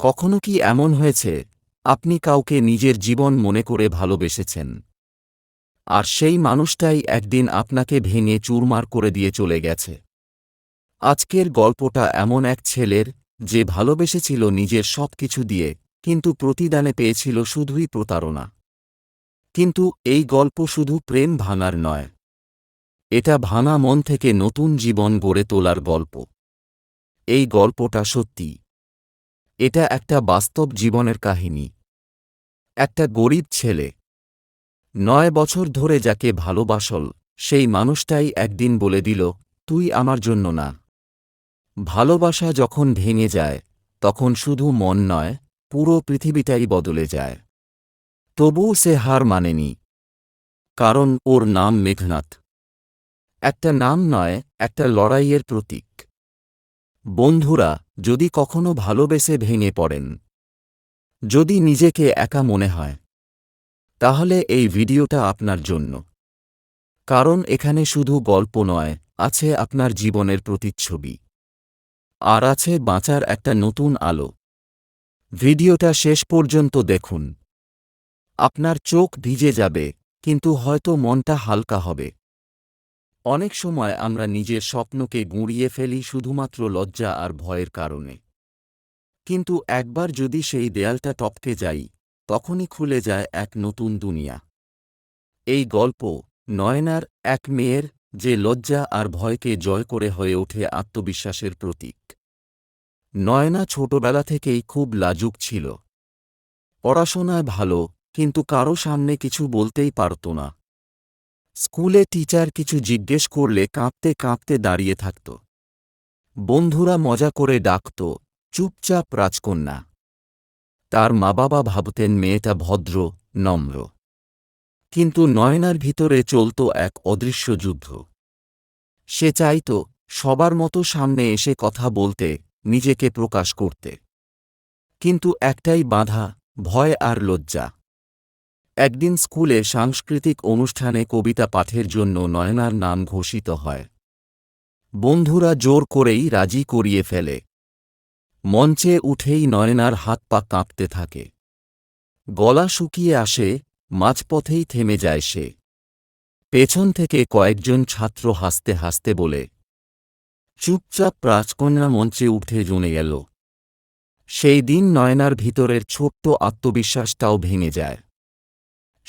কখনো কি এমন হয়েছে? আপনি কাউকে নিজের জীবন মনে করে ভালোবেসেছেন। আর সেই মানুষটাই একদিন আপনাকে ভেঙে চুরমার করে দিয়ে চলে গেছে। আজকের গল্পটা এমন এক ছেলের, যে ভালোবেসেছিল নিজের সব কিছু দিয়ে, কিন্তু প্রতিদানে পেয়েছিল শুধুই প্রতারণা। কিন্তু এই গল্প শুধু প্রেম ভাঙার নয়। এটা ভাঙা মন থেকে নতুন জীবন গড়ে তোলার গল্প। এই গল্পটা সত্যি। এটা একটা বাস্তব জীবনের কাহিনী। একটা গরিব ছেলে। নয় বছর ধরে যাকে ভালোবাসল, সেই মানুষটাই একদিন বলে দিল, তুই আমার জন্য না। ভালোবাসা যখন ভেঙে যায়, তখন শুধু মন নয়, পুরো পৃথিবীটাই বদলে যায়। তবুও সে হার মানেনি। কারণ ওর নাম মেঘনাথ। একটা নাম নয়, একটা লড়াইয়ের প্রতীক। বন্ধুরা, যদি কখনো ভালোবেসে ভেঙে পড়েন, যদি নিজেকে একা মনে হয়, তাহলে এই ভিডিওটা আপনার জন্য। কারণ এখানে শুধু গল্প নয়, আছে আপনার জীবনের প্রতিচ্ছবি। আর আছে বাঁচার একটা নতুন আলো। ভিডিওটা শেষ পর্যন্ত দেখুন। আপনার চোখ ভিজে যাবে, কিন্তু হয়তো মনটা হালকা হবে। অনেক সময় আমরা নিজের স্বপ্নকে গুঁড়িয়ে ফেলি শুধুমাত্র লজ্জা আর ভয়ের কারণে। কিন্তু একবার যদি সেই দেয়ালটা টপকে যাই, তখনই খুলে যায় এক নতুন দুনিয়া। এই গল্প নয়নার এক মেয়ের যে লজ্জা আর ভয়কে জয় করে হয়ে ওঠে আত্মবিশ্বাসের প্রতীক। নয়না ছোটবেলা থেকেই খুব লাজুক ছিল। পড়াশোনায় ভালো, কিন্তু কারও সামনে কিছু বলতেই পারত না। স্কুলে টিচার কিছু জিজ্ঞেস করলে কাঁপতে কাঁপতে দাঁড়িয়ে থাকত। বন্ধুরা মজা করে ডাকত, চুপচাপ রাজকন্যা তার মা বাবা ভাবতেন মেয়েটা ভদ্র, নম্র। কিন্তু নয়নার ভিতরে চলত এক অদৃশ্য যুদ্ধ। সে চাইত সবার মতো সামনে এসে কথা বলতে, নিজেকে প্রকাশ করতে। কিন্তু একটাই বাধা, ভয় আর লজ্জা। একদিন স্কুলে সাংস্কৃতিক অনুষ্ঠানে কবিতা পাঠের জন্য নয়নার নাম ঘোষিত হয়। বন্ধুরা জোর করেই রাজি করিয়ে ফেলে। মঞ্চে উঠেই নয়নার হাত পা কাঁপতে থাকে। গলা শুকিয়ে আসে, মাঝপথেই থেমে যায় সে। পেছন থেকে কয়েকজন ছাত্র হাসতে হাসতে বলে, চুপচাপ রাজকন্যা মঞ্চে উঠে জমে গেল। সেই দিন নয়নার ভিতরের ছোট্ট আত্মবিশ্বাসটাও ভেঙে যায়।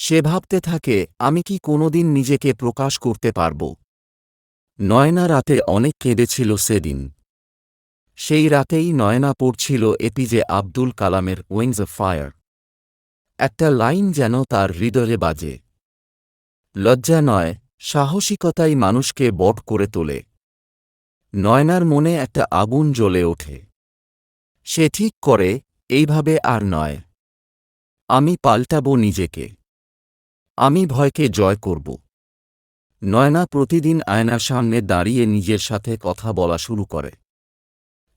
সে ভাবতে থাকে, আমি কি কোনোদিন নিজেকে প্রকাশ করতে পারব। নয়না রাতে অনেক কেঁদেছিল সেদিন। সেই রাতেই নয়না পড়ছিল এপিজে আব্দুল কালামের উইংস অফ ফায়ার একটা লাইন যেন তার হৃদয়ে বাজে। লজ্জা নয়, সাহসিকতাই মানুষকে বট করে তোলে। নয়নার মনে একটা আগুন জ্বলে ওঠে। সে ঠিক করে, এইভাবে আর নয়। আমি পাল্টাব নিজেকে। আমি ভয়কে জয় করব। নয়না প্রতিদিন আয়নার সামনে দাঁড়িয়ে নিজের সাথে কথা বলা শুরু করে।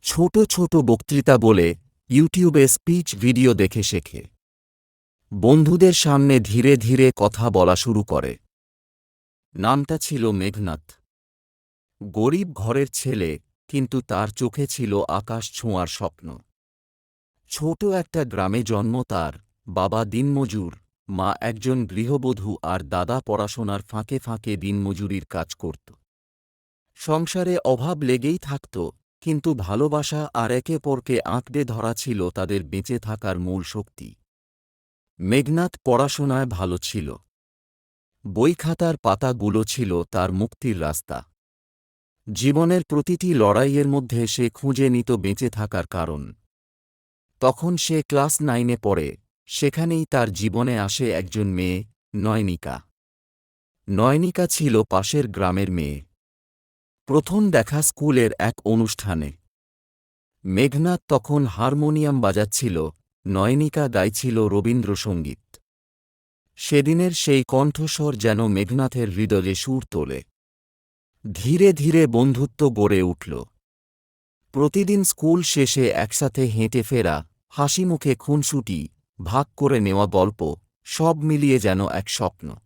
ছোট ছোট বক্তৃতা বলে ইউটিউবে স্পিচ ভিডিও দেখে শেখে। বন্ধুদের সামনে ধীরে ধীরে কথা বলা শুরু করে। নামটা ছিল মেঘনাথ। গরিব ঘরের ছেলে, কিন্তু তার চোখে ছিল আকাশ ছোঁয়ার স্বপ্ন। ছোট একটা গ্রামে জন্ম তার বাবা দিনমজুর। মা একজন গৃহবধূ আর দাদা পড়াশোনার ফাঁকে ফাঁকে দিনমজুরির কাজ করত। সংসারে অভাব লেগেই থাকত, কিন্তু ভালোবাসা আর একে পরকে আঁকড়ে ধরা ছিল তাদের বেঁচে থাকার মূল শক্তি। মেঘনাথ পড়াশোনায় ভালো ছিল। বইখাতার পাতাগুলো ছিল তার মুক্তির রাস্তা। জীবনের প্রতিটি লড়াইয়ের মধ্যে সে খুঁজে নিত বেঁচে থাকার কারণ। তখন সে ক্লাস নাইনে পড়ে। সেখানেই তার জীবনে আসে একজন মেয়ে, নয়নিকা। নয়নিকা ছিল পাশের গ্রামের মেয়ে। প্রথম দেখা স্কুলের এক অনুষ্ঠানে। মেঘনাথ তখন হারমোনিয়াম বাজাচ্ছিল, নয়নিকা গাইছিল রবীন্দ্রসঙ্গীত। সেদিনের সেই কণ্ঠস্বর যেন মেঘনাথের হৃদয়ে সুর তোলে। ধীরে ধীরে বন্ধুত্ব গড়ে উঠল। প্রতিদিন স্কুল শেষে একসাথে হেঁটে ফেরা, হাসিমুখে খুনসুটি ভাগ করে নেওয়া গল্প সব মিলিয়ে যেন এক স্বপ্ন।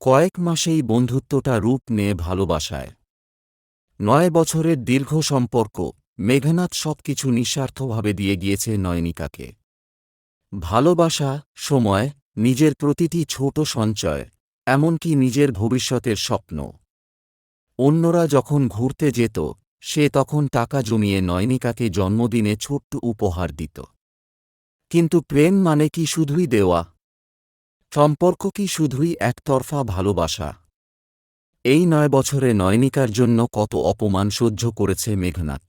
কয়েক মাসেই বন্ধুত্বটা রূপ নিয়ে ভালোবাসায়। নয় বছরের দীর্ঘ সম্পর্ক মেঘনাথ সবকিছু নিঃস্বার্থভাবে দিয়ে গিয়েছে নয়নিকাকে। ভালোবাসা, সময়, নিজের প্রতিটি ছোট সঞ্চয়, এমনকি নিজের ভবিষ্যতের স্বপ্ন। অন্যরা যখন ঘুরতে যেত, সে তখন টাকা জমিয়ে নয়নিকাকে জন্মদিনে ছোট্ট উপহার দিত। কিন্তু প্রেম মানে কি শুধুই দেওয়া? সম্পর্ক কি শুধুই একতরফা ভালোবাসা? এই নয় বছরে নয়নিকার জন্য কত অপমান সহ্য করেছে মেঘনাথ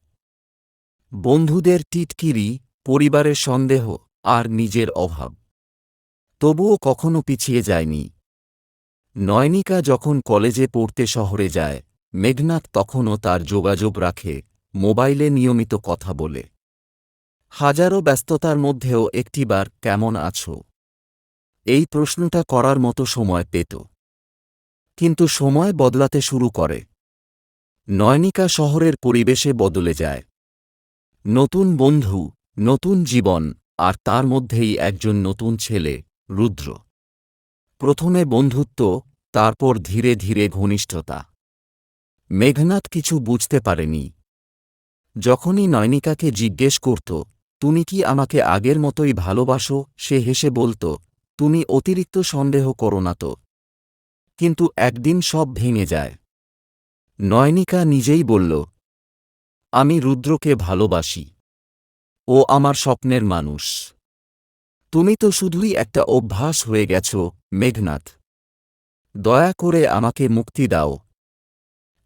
বন্ধুদের টিটকিরি, পরিবারের সন্দেহ আর নিজের অভাব। তবুও কখনো পিছিয়ে যায়নি। নয়নিকা যখন কলেজে পড়তে শহরে যায়, মেঘনাথ তখনও তার যোগাযোগ রাখে, মোবাইলে নিয়মিত কথা বলে। হাজারো ব্যস্ততার মধ্যেও একটিবার কেমন আছো? এই প্রশ্নটা করার মতো সময় পেত। কিন্তু সময় বদলাতে শুরু করে। নয়নিকা শহরের পরিবেশে বদলে যায়। নতুন বন্ধু, নতুন জীবন, আর তার মধ্যেই একজন নতুন ছেলে, রুদ্র। প্রথমে বন্ধুত্ব, তারপর ধীরে ধীরে ঘনিষ্ঠতা। মেঘনাথ কিছু বুঝতে পারেনি। যখনই নয়নিকাকে জিজ্ঞেস করত তুমি কি আমাকে আগের মতোই ভালোবাসো? সে হেসে বলত, তুমি অতিরিক্ত সন্দেহ করো না তো। কিন্তু একদিন সব ভেঙে যায়। নয়নিকা নিজেই বলল, আমি রুদ্রকে ভালোবাসি। ও আমার স্বপ্নের মানুষ। তুমি তো শুধুই একটা অভ্যাস হয়ে গেছ, মেঘনাথ। দয়া করে আমাকে মুক্তি দাও।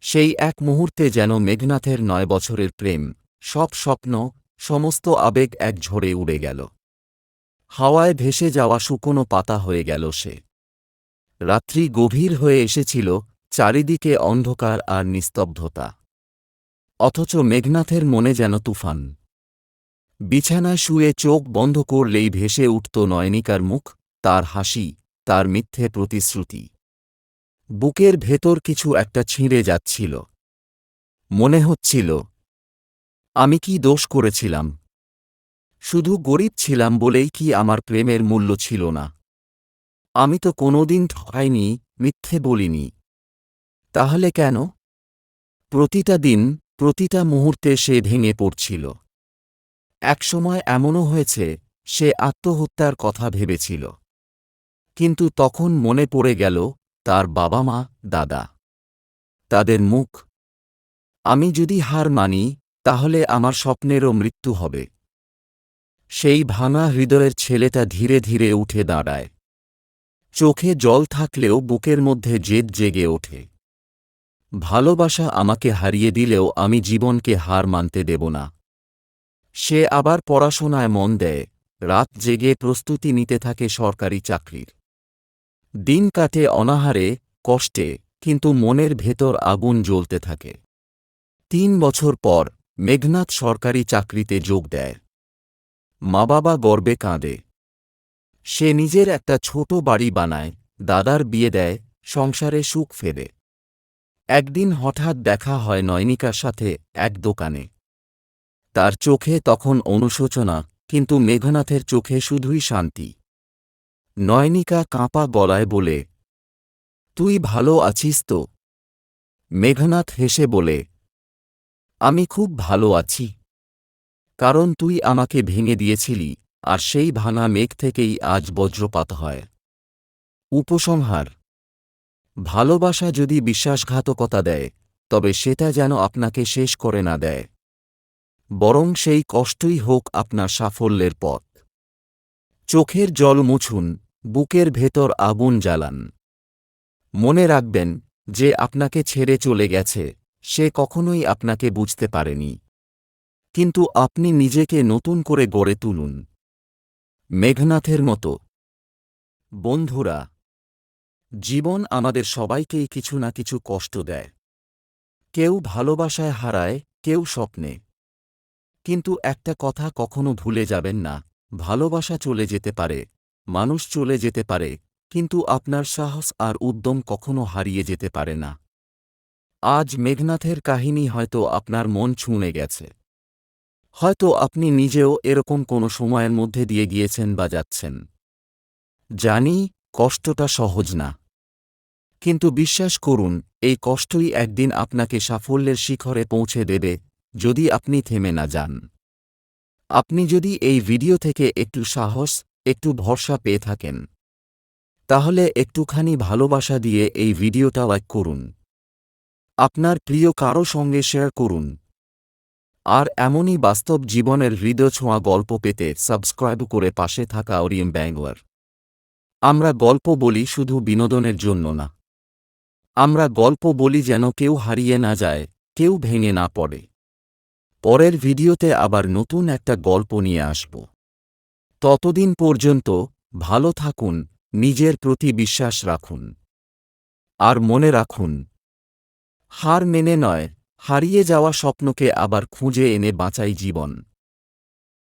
সেই এক মুহূর্তে যেন মেঘনাথের নয় বছরের প্রেম, সব স্বপ্ন সমস্ত আবেগ এক ঝড়ে উড়ে গেল। হাওয়ায় ভেসে যাওয়া শুকনো পাতা হয়ে গেল সে। রাত্রি গভীর হয়ে এসেছিল চারিদিকে অন্ধকার আর নিস্তব্ধতা। অথচ মেঘনাথের মনে যেন তুফান। বিছানায় শুয়ে চোখ বন্ধ করলেই ভেসে উঠত নয়নিকার মুখ, তার হাসি, তার মিথ্যে প্রতিশ্রুতি। বুকের ভেতর কিছু একটা ছিঁড়ে যাচ্ছিল। মনে হচ্ছিল আমি কি দোষ করেছিলাম? শুধু গরিব ছিলাম বলেই কি আমার প্রেমের মূল্য ছিল না। আমি তো কোনোদিন ঠকাইনি, মিথ্যে বলিনি। তাহলে কেন? প্রতিটা দিন, প্রতিটা মুহূর্তে সে ভেঙে পড়ছিল। একসময় এমনও হয়েছে, সে আত্মহত্যার কথা ভেবেছিল। কিন্তু তখন মনে পড়ে গেল, তার বাবা মা দাদা। তাদের মুখ। আমি যদি হার মানি তাহলে আমার স্বপ্নেরও মৃত্যু হবে। সেই ভাঙা হৃদয়ের ছেলেটা ধীরে ধীরে উঠে দাঁড়ায়। চোখে জল থাকলেও বুকের মধ্যে জেদ জেগে ওঠে। ভালোবাসা আমাকে হারিয়ে দিলেও আমি জীবনকে হার মানতে দেব না। সে আবার পড়াশোনায় মন দেয়, রাত জেগে প্রস্তুতি নিতে থাকে সরকারি চাকরির। দিন কাটে অনাহারে, কষ্টে, কিন্তু মনের ভেতর আগুন জ্বলতে থাকে। তিন বছর পর মেঘনাথ সরকারি চাকরিতে যোগ দেয়। মা বাবা গর্বে কাঁদে। সে নিজের একটা ছোট বাড়ি বানায়, দাদার বিয়ে দেয়, সংসারে সুখ ফেরে একদিন হঠাৎ দেখা হয় নয়নিকার সাথে এক দোকানে। তার চোখে তখন অনুশোচনা, কিন্তু মেঘনাথের চোখে শুধুই শান্তি। নয়নিকা কাঁপা গলায় বলে, তুই ভালো আছিস তো? মেঘনাথ হেসে বলে আমি খুব ভালো আছি। কারণ তুই আমাকে ভেঙে দিয়েছিলি, আর সেই ভাঙা মেঘ থেকেই আজ বজ্রপাত হয়। উপসংহার। ভালোবাসা যদি বিশ্বাসঘাতকতা দেয়, তবে সেটা যেন আপনাকে শেষ করে না দেয়। বরং সেই কষ্টই হোক আপনার সাফল্যের পথ। চোখের জল মুছুন, বুকের ভেতর আগুন জ্বালান। মনে রাখবেন যে আপনাকে ছেড়ে চলে গেছে। সে কখনোই আপনাকে বুঝতে পারেনি। কিন্তু আপনি নিজেকে নতুন করে গড়ে তুলুন। মেঘনাথের মতো। বন্ধুরা, জীবন আমাদের সবাইকেই কিছু না কিছু কষ্ট দেয়। কেউ ভালোবাসায় হারায়, কেউ স্বপ্নে। কিন্তু একটা কথা কখনো ভুলে যাবেন না, ভালোবাসা চলে যেতে পারে, মানুষ চলে যেতে পারে, কিন্তু আপনার সাহস আর উদ্যম কখনো হারিয়ে যেতে পারে না। আজ মেঘনাথের কাহিনী হয়তো আপনার মন ছুঁড়ে গেছে। হয়তো আপনি নিজেও এরকম কোনো সময়ের মধ্যে দিয়ে গিয়েছেন বা যাচ্ছেন। জানি কষ্টটা সহজ না। কিন্তু বিশ্বাস করুন, এই কষ্টই একদিন আপনাকে সাফল্যের শিখরে পৌঁছে দেবে যদি আপনি থেমে না যান। আপনি যদি এই ভিডিও থেকে একটু সাহস, একটু ভরসা পেয়ে থাকেন, তাহলে একটুখানি ভালোবাসা দিয়ে এই ভিডিওটা লাইক করুন। আপনার প্রিয় কারও সঙ্গে শেয়ার করুন। আর এমনই বাস্তব জীবনের হৃদয় ছোঁয়া গল্প পেতে সাবস্ক্রাইব করে পাশে থাকা অরিয়ম ব্যাঙ্গলার আমরা গল্প বলি শুধু বিনোদনের জন্য না। আমরা গল্প বলি যেন কেউ হারিয়ে না যায়, কেউ ভেঙে না পড়ে। পরের ভিডিওতে আবার নতুন একটা গল্প নিয়ে আসব। ততদিন পর্যন্ত ভালো থাকুন, নিজের প্রতি বিশ্বাস রাখুন। আর মনে রাখুন হার মেনে নয় হারিয়ে যাওয়া স্বপ্নকে আবার খুঁজে এনে বাঁচাই জীবন।